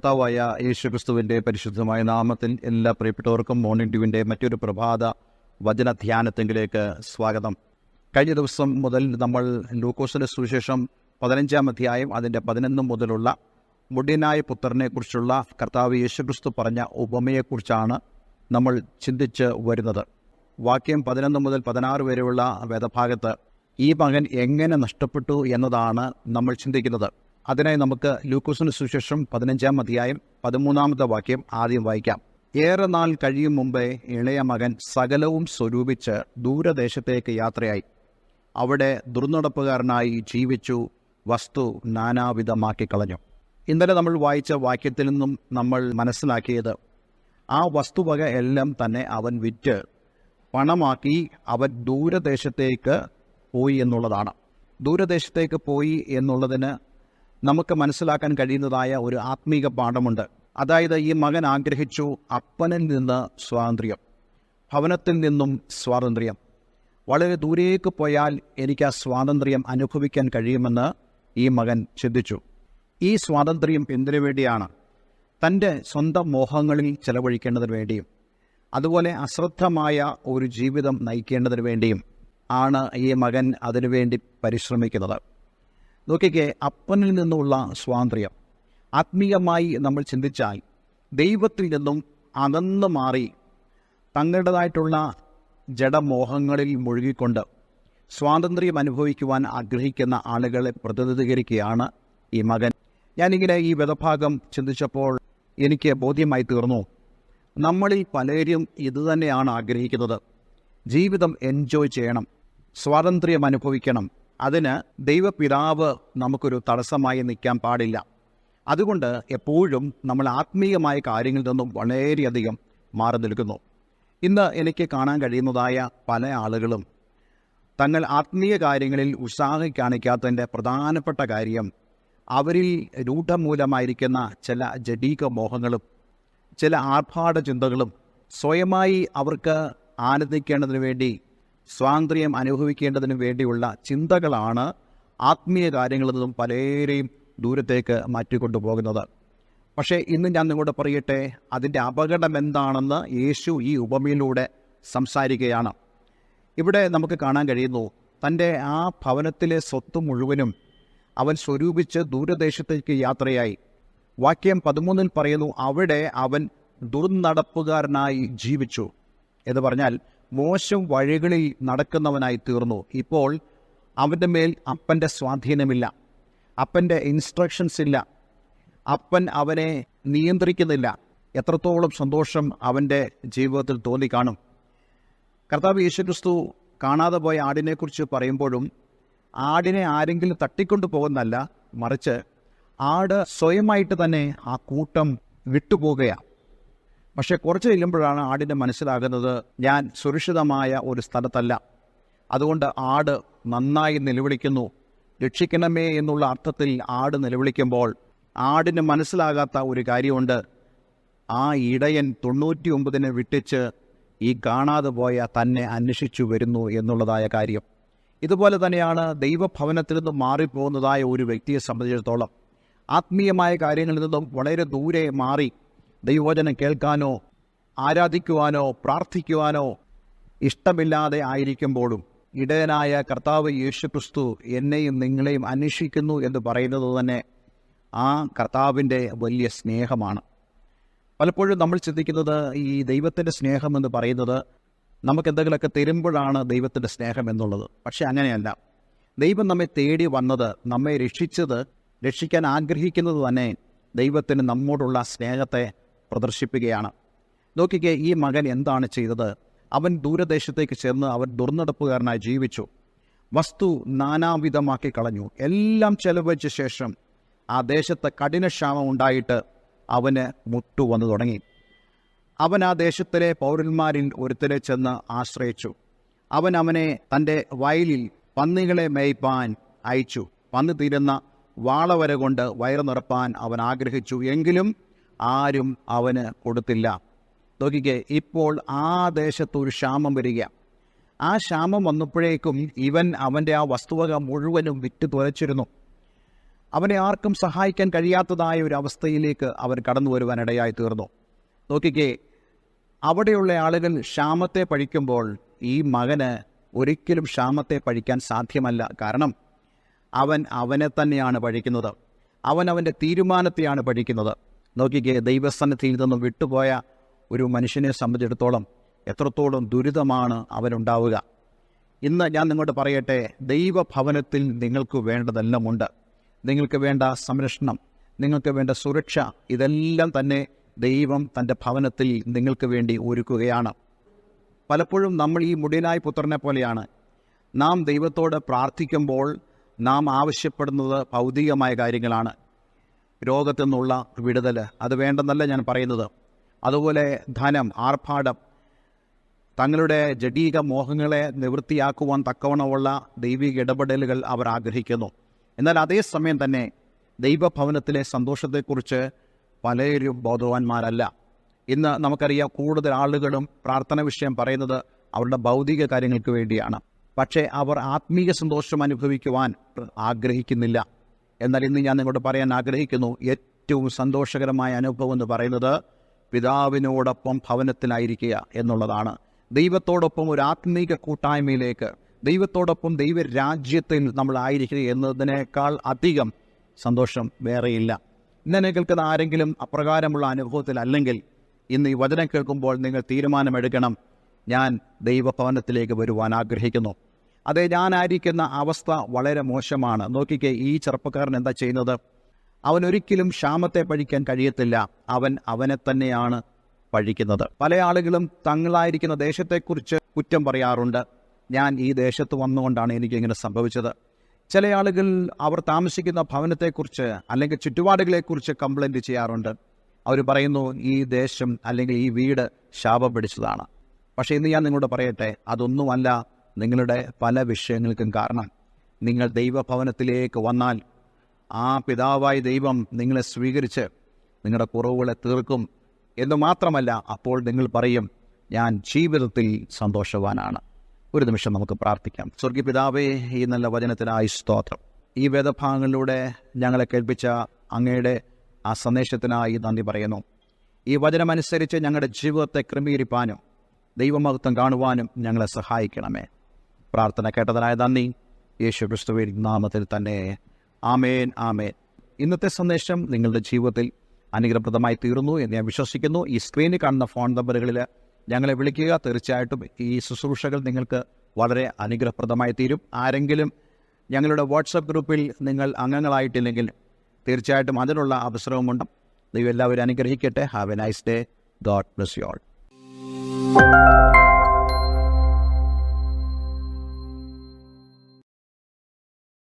കർത്താവായ യേശുക്രിസ്തുവിന്റെ പരിശുദ്ധമായ നാമത്തിൽ എല്ലാ പ്രിയപ്പെട്ടവർക്കും മോർണിംഗ് ഡ്യൂവിന്റെ മറ്റൊരു പ്രഭാത വചന ധ്യാനത്തെങ്കിലേക്ക് സ്വാഗതം. കഴിഞ്ഞ ദിവസം മുതൽ നമ്മൾ ലൂക്കോസിന്റെ സുവിശേഷം പതിനഞ്ചാം അധ്യായം അതിന്റെ പതിനൊന്ന് മുതലുള്ള മുടിയനായ പുത്രനെക്കുറിച്ചുള്ള കർത്താവ് യേശുക്രിസ്തു പറഞ്ഞ ഉപമയെക്കുറിച്ചാണ് നമ്മൾ ചിന്തിച്ച് വരുന്നത്. വാക്യം പതിനൊന്ന് മുതൽ പതിനാറ് വരെയുള്ള വേദഭാഗത്ത് ഈ മകൻ എങ്ങനെ നഷ്ടപ്പെട്ടു എന്നതാണ് നമ്മൾ ചിന്തിക്കുന്നത്. അതിനായി നമുക്ക് ലൂക്കോസിന് സുശേഷം പതിനഞ്ചാം അധ്യായം പതിമൂന്നാമത്തെ വാക്യം ആദ്യം വായിക്കാം. ഏറെ നാൾ കഴിയും മുമ്പേ ഇളയ മകൻ സകലവും സ്വരൂപിച്ച് ദൂരദേശത്തേക്ക് യാത്രയായി. അവിടെ ദുർനടപ്പുകാരനായി ജീവിച്ചു വസ്തു നാനാവിധമാക്കി കളഞ്ഞു ഇന്നലെ നമ്മൾ വായിച്ച വാക്യത്തിൽ നിന്നും നമ്മൾ മനസ്സിലാക്കിയത് ആ വസ്തുവക എല്ലാം തന്നെ അവൻ വിറ്റ് പണമാക്കി അവൻ ദൂരദേശത്തേക്ക് പോയി എന്നുള്ളതാണ്. ദൂരദേശത്തേക്ക് പോയി എന്നുള്ളതിന് നമുക്ക് മനസ്സിലാക്കാൻ കഴിയുന്നതായ ഒരു ആത്മീക പാഠമുണ്ട്. അതായത് ഈ മകൻ ആഗ്രഹിച്ചു അപ്പനിൽ നിന്ന് സ്വാതന്ത്ര്യം ഭവനത്തിൽ നിന്നും സ്വാതന്ത്ര്യം. വളരെ ദൂരേക്ക് പോയാൽ എനിക്ക് ആ സ്വാതന്ത്ര്യം അനുഭവിക്കാൻ കഴിയുമെന്ന് ഈ മകൻ ചിന്തിച്ചു. ഈ സ്വാതന്ത്ര്യം എന്തിനു വേണ്ടിയാണ്? തന്റെ സ്വന്തം മോഹങ്ങളിൽ ചെലവഴിക്കേണ്ടതിന് വേണ്ടിയും അതുപോലെ അശ്രദ്ധമായ ഒരു ജീവിതം നയിക്കേണ്ടതിന് വേണ്ടിയും ആണ് ഈ മകൻ അതിനുവേണ്ടി പരിശ്രമിക്കുന്നത്. നോക്കിക്കേ അപ്പനിൽ നിന്നുള്ള സ്വാതന്ത്ര്യം. ആത്മീയമായി നമ്മൾ ചിന്തിച്ചാൽ ദൈവത്തിൽ നിന്നും അകന്നു മാറി തങ്ങളുടേതായിട്ടുള്ള ജഡമോഹങ്ങളിൽ മുഴുകിക്കൊണ്ട് സ്വാതന്ത്ര്യം അനുഭവിക്കുവാൻ ആഗ്രഹിക്കുന്ന ആളുകളെ പ്രതിനിധീകരിക്കുകയാണ് ഈ മകൻ. ഞാനിങ്ങനെ ഈ വേദഭാഗം ചിന്തിച്ചപ്പോൾ എനിക്ക് ബോധ്യമായി തീർന്നു. നമ്മളിൽ പലരും ഇതുതന്നെയാണ് ആഗ്രഹിക്കുന്നത്. ജീവിതം എൻജോയ് ചെയ്യണം. സ്വാതന്ത്ര്യം അനുഭവിക്കണം. അതിന് ദൈവപിതാവ് നമുക്കൊരു തടസ്സമായി നിൽക്കാൻ പാടില്ല. അതുകൊണ്ട് എപ്പോഴും നമ്മൾ ആത്മീയമായ കാര്യങ്ങളിൽ നിന്നും വളരെയധികം മാറി നിൽക്കുന്നു. ഇന്ന് എനിക്ക് കാണാൻ കഴിയുന്നതായ പല ആളുകളും തങ്ങൾ ആത്മീയ കാര്യങ്ങളിൽ ഉത്സാഹം കാണിക്കാത്തതിന്റെ പ്രധാനപ്പെട്ട കാര്യം അവരിൽ രൂഢമൂലമായിരിക്കുന്ന ചില ജഡീക മോഹങ്ങളും ചില ആർഭാട ചിന്തകളും സ്വയമായി അവർക്ക് ആനന്ദിക്കേണ്ടതിന് വേണ്ടി സ്വാതന്ത്ര്യം അനുഭവിക്കേണ്ടതിനു വേണ്ടിയുള്ള ചിന്തകളാണ് ആത്മീയ കാര്യങ്ങളിൽ നിന്നും പലരെയും ദൂരത്തേക്ക് മാറ്റിക്കൊണ്ടുപോകുന്നത്. പക്ഷേ ഇന്ന് ഞാൻ നിങ്ങളോട് പറയട്ടെ അതിന്റെ അപകടം എന്താണെന്ന് യേശു ഈ ഉപമയിലൂടെ സംസാരിക്കുകയാണ്. ഇവിടെ നമുക്ക് കാണാൻ കഴിയുന്നു തന്റെ ആ ഭവനത്തിലെ സ്വത്ത് മുഴുവനും അവൻ സ്വരൂപിച്ച് ദൂരദേശത്തേക്ക് യാത്രയായി. വാക്യം പതിമൂന്നിൽ പറയുന്നു അവിടെ അവൻ ദുർനടപ്പുകാരനായി ജീവിച്ചു എന്ന് പറഞ്ഞാൽ മോശം വഴികളിൽ നടക്കുന്നവനായി തീർന്നു. ഇപ്പോൾ അവന്റെ മേൽ അപ്പന്റെ സ്വാധീനമില്ല. അപ്പന്റെ ഇൻസ്ട്രക്ഷൻസ് ഇല്ല. അപ്പൻ അവനെ നിയന്ത്രിക്കുന്നില്ല. എത്രത്തോളം സന്തോഷം അവന്റെ ജീവിതത്തിൽ തോന്നി കാണും കർത്താവ് യേശുക്രിസ്തു കാണാതെ പോയ ആടിനെക്കുറിച്ച് പറയുമ്പോഴും ആടിനെ ആരെങ്കിലും തട്ടിക്കൊണ്ടു പോകുന്നല്ല മറിച്ച് ആട് സ്വയമായിട്ട് തന്നെ ആ കൂട്ടം വിട്ടുപോകുകയാണ്. പക്ഷെ കുറച്ച് ചെല്ലുമ്പോഴാണ് ആടിന് മനസ്സിലാകുന്നത് ഞാൻ സുരക്ഷിതമായ ഒരു സ്ഥലത്തല്ല. അതുകൊണ്ട് ആട് നന്നായി നിലവിളിക്കുന്നു. രക്ഷിക്കണമേ എന്നുള്ള അർത്ഥത്തിൽ ആട് നിലവിളിക്കുമ്പോൾ ആടിന് മനസ്സിലാകാത്ത ഒരു കാര്യമുണ്ട്. ആ ഇടയൻ തൊണ്ണൂറ്റി ഒമ്പതിനെ വിട്ടിച്ച് ഈ കാണാതെ പോയ തന്നെ അന്വേഷിച്ചു വരുന്നു എന്നുള്ളതായ കാര്യം. ഇതുപോലെ തന്നെയാണ് ദൈവഭവനത്തിൽ നിന്നും മാറിപ്പോകുന്നതായ ഒരു വ്യക്തിയെ സംബന്ധിച്ചിടത്തോളം. ആത്മീയമായ കാര്യങ്ങളിൽ നിന്നും വളരെ ദൂരെ മാറി ദൈവവചനം കേൾക്കാനോ ആരാധിക്കുവാനോ പ്രാർത്ഥിക്കുവാനോ ഇഷ്ടമില്ലാതെ ആയിരിക്കുമ്പോഴും ഇടയനായ കർത്താവ് യേശു ക്രിസ്തു എന്നെയും നിങ്ങളെയും അന്വേഷിക്കുന്നു എന്ന് പറയുന്നത് തന്നെ ആ കർത്താവിന്റെ വലിയ സ്നേഹമാണ്. പലപ്പോഴും നമ്മൾ ചിന്തിക്കുന്നത് ഈ ദൈവത്തിന്റെ സ്നേഹം എന്ന് പറയുന്നത് നമുക്ക് എന്തെങ്കിലുമൊക്കെ തരുമ്പോഴാണ് ദൈവത്തിന്റെ സ്നേഹം എന്നുള്ളത്. പക്ഷേ അങ്ങനെയല്ല. ദൈവം നമ്മെ തേടി വന്നത് നമ്മെ രക്ഷിച്ചത് രക്ഷിക്കാൻ ആഗ്രഹിക്കുന്നത് തന്നെ ദൈവത്തിന് നമ്മോടുള്ള സ്നേഹത്തെ പ്രദർശിപ്പിക്കുകയാണ്. നോക്കിക്കേ ഈ മകൻ എന്താണ് ചെയ്തത്? അവൻ ദൂരദേശത്തേക്ക് ചെന്ന് അവൻ ദുർനടപ്പുകാരനായി ജീവിച്ചു. വസ്തു നാനാവിധമാക്കി കളഞ്ഞു. എല്ലാം ചെലവഴിച്ച ശേഷം ആ ദേശത്ത് കഠിനക്ഷാമം ഉണ്ടായിട്ട് അവന് മുട്ടു വന്നു തുടങ്ങി. അവൻ ആ ദേശത്തിലെ പൗരന്മാരിൽ ഒരുത്തരെ ചെന്ന് ആശ്രയിച്ചു. അവൻ അവനെ തന്റെ വയലിൽ പന്നികളെ മേയ്പ്പാൻ അയച്ചു. പന്നി തീരുന്ന വാളവരെ കൊണ്ട് വയറ് നിറപ്പാൻ അവൻ ആഗ്രഹിച്ചു. എങ്കിലും ആരും അവന് കൊടുത്തില്ല. നോക്കിക്കേ ഇപ്പോൾ ആ ദേശത്ത് ഒരു ക്ഷാമം വരിക. ആ ക്ഷാമം വന്നപ്പോഴേക്കും ഇവൻ അവന്റെ ആ വസ്തുവക മുഴുവനും വിറ്റ് തുലച്ചിരുന്നു. അവനെ ആർക്കും സഹായിക്കാൻ കഴിയാത്തതായ ഒരു അവസ്ഥയിലേക്ക് അവൻ കടന്നു വരുവാനിടയായി തീർന്നു. നോക്കിക്കേ അവിടെയുള്ള ആളുകൾ ക്ഷാമത്തെ പഴിക്കുമ്പോൾ ഈ മകന് ഒരിക്കലും ക്ഷാമത്തെ പഴിക്കാൻ സാധ്യമല്ല. കാരണം അവൻ അവനെ തന്നെയാണ് പഴിക്കുന്നത്. അവൻ അവന്റെ തീരുമാനത്തെയാണ് പഴിക്കുന്നത്. നോക്കിക്കേ ദൈവസ്ഥാനത്തിൽ നിന്ന് വിട്ടുപോയ ഒരു മനുഷ്യനെ സംബന്ധിച്ചിടത്തോളം എത്രത്തോളം ദുരിതമാണ് അവനുണ്ടാവുക. ഇന്ന് ഞാൻ നിങ്ങളോട് പറയട്ടെ ദൈവഭവനത്തിൽ നിങ്ങൾക്ക് വേണ്ടതെല്ലാം ഉണ്ട്. നിങ്ങൾക്ക് വേണ്ട സംരക്ഷണം നിങ്ങൾക്ക് വേണ്ട സുരക്ഷ ഇതെല്ലാം തന്നെ ദൈവം തന്റെ ഭവനത്തിൽ നിങ്ങൾക്ക് വേണ്ടി ഒരുക്കുകയാണ്. പലപ്പോഴും നമ്മൾ ഈ മുടിയനായ പുത്രനെ പോലെയാണ്. നാം ദൈവത്തോട് പ്രാർത്ഥിക്കുമ്പോൾ നാം ആവശ്യപ്പെടുന്നത് ഭൗതികമായ കാര്യങ്ങളാണ്. രോഗത്തു നിന്നുള്ള വിടുതൽ. അത് വേണ്ടെന്നല്ല ഞാൻ പറയുന്നത്. അതുപോലെ ധനം ആർഭാടം തങ്ങളുടെ ജഡീക മോഹങ്ങളെ നിവൃത്തിയാക്കുവാൻ തക്കവണമുള്ള ദൈവിക ഇടപെടലുകൾ അവർ ആഗ്രഹിക്കുന്നു. എന്നാൽ അതേസമയം തന്നെ ദൈവഭവനത്തിലെ സന്തോഷത്തെക്കുറിച്ച് പലരും ബോധവാന്മാരല്ല. ഇന്ന് നമുക്കറിയാം കൂടുതൽ ആളുകളും പ്രാർത്ഥന വിഷയം പറയുന്നത് അവരുടെ ഭൗതിക കാര്യങ്ങൾക്ക് വേണ്ടിയാണ്. പക്ഷേ അവർ ആത്മീയ സന്തോഷം അനുഭവിക്കുവാൻ ആഗ്രഹിക്കുന്നില്ല. എന്നാൽ ഇന്ന് ഞാൻ നിങ്ങളോട് പറയാൻ ആഗ്രഹിക്കുന്നു ഏറ്റവും സന്തോഷകരമായ അനുഭവം എന്ന് പറയുന്നത് പിതാവിനോടൊപ്പം ഭവനത്തിലായിരിക്കുക എന്നുള്ളതാണ്. ദൈവത്തോടൊപ്പം ഒരു ആത്മീക കൂട്ടായ്മയിലേക്ക് ദൈവത്തോടൊപ്പം ദൈവരാജ്യത്തിൽ നമ്മൾ ആയിരിക്കുക എന്നതിനേക്കാൾ അധികം സന്തോഷം വേറെയില്ല. ഇന്നെ കേൾക്കുന്ന ആരെങ്കിലും അപ്രകാരമുള്ള അനുഭവത്തിലല്ലെങ്കിൽ ഇന്ന് ഈ വചനം കേൾക്കുമ്പോൾ നിങ്ങൾ തീരുമാനമെടുക്കണം ഞാൻ ദൈവഭവനത്തിലേക്ക് വരുവാൻ ആഗ്രഹിക്കുന്നു. അതെ ഞാനായിരിക്കുന്ന അവസ്ഥ വളരെ മോശമാണ്. നോക്കിക്കേ ഈ ചെറുപ്പക്കാരൻ എന്താ ചെയ്യുന്നത്? അവൻ ഒരിക്കലും ക്ഷാമത്തെ പഴിക്കാൻ കഴിയത്തില്ല. അവൻ അവനെ തന്നെയാണ് പഴിക്കുന്നത്. പല ആളുകളും തങ്ങളായിരിക്കുന്ന ദേശത്തെക്കുറിച്ച് കുറ്റം പറയാറുണ്ട്. ഞാൻ ഈ ദേശത്ത് വന്നുകൊണ്ടാണ് എനിക്കിങ്ങനെ സംഭവിച്ചത്. ചില ആളുകൾ അവർ താമസിക്കുന്ന ഭവനത്തെക്കുറിച്ച് അല്ലെങ്കിൽ ചുറ്റുപാടുകളെക്കുറിച്ച് കംപ്ലൈന്റ് ചെയ്യാറുണ്ട്. അവർ പറയുന്നു ഈ ദേശം അല്ലെങ്കിൽ ഈ വീട് ശാപം പിടിച്ചതാണ്. പക്ഷേ ഇന്ന് ഞാൻ നിങ്ങളോട് പറയട്ടെ അതൊന്നുമല്ല. നിങ്ങളുടെ പല വിഷയങ്ങൾക്കും കാരണം. നിങ്ങൾ ദൈവഭവനത്തിലേക്ക് വന്നാൽ ആ പിതാവായ ദൈവം നിങ്ങളെ സ്വീകരിച്ച് നിങ്ങളുടെ കുറവുകളെ തീർക്കും എന്ന് മാത്രമല്ല അപ്പോൾ നിങ്ങൾ പറയും ഞാൻ ജീവിതത്തിൽ സന്തോഷവാനാണ്. ഒരു നിമിഷം നമുക്ക് പ്രാർത്ഥിക്കാം. സ്വർഗീയ പിതാവേ ഈ നല്ല വചനത്തിനായി സ്തോത്രം. ഈ വേദഭാഗങ്ങളിലൂടെ ഞങ്ങളെ കേൾപ്പിച്ച അങ്ങയുടെ ആ സന്ദേശത്തിനായി നന്ദി പറയുന്നു. ഈ വചനമനുസരിച്ച് ഞങ്ങളുടെ ജീവിതത്തെ ക്രമീകരിപ്പാനും ദൈവമഹത്വം കാണുവാനും ഞങ്ങളെ സഹായിക്കണമേ. പ്രാർത്ഥന കേട്ടതിനായ നന്ദി. യേശു ക്രിസ്തുവിൻ നാമത്തിൽ തന്നെ. ആമേൻ ആമേൻ. ഇന്നത്തെ സന്ദേശം നിങ്ങളുടെ ജീവിതത്തിൽ അനുഗ്രഹപ്രദമായി തീർന്നു എന്ന് ഞാൻ വിശ്വസിക്കുന്നു. ഈ സ്ക്രീനിൽ കാണുന്ന ഫോൺ നമ്പറുകളിൽ ഞങ്ങളെ വിളിക്കുക. തീർച്ചയായിട്ടും ഈ ശുശ്രൂഷകൾ നിങ്ങൾക്ക് വളരെ അനുഗ്രഹപ്രദമായി തീരും. ആരെങ്കിലും ഞങ്ങളുടെ വാട്സപ്പ് ഗ്രൂപ്പിൽ നിങ്ങൾ അംഗങ്ങളായിട്ടില്ലെങ്കിൽ തീർച്ചയായിട്ടും അതിനുള്ള അവസരവുമുണ്ട്. ദൈവം എല്ലാവരും അനുഗ്രഹിക്കട്ടെ. Have a nice day. God bless you all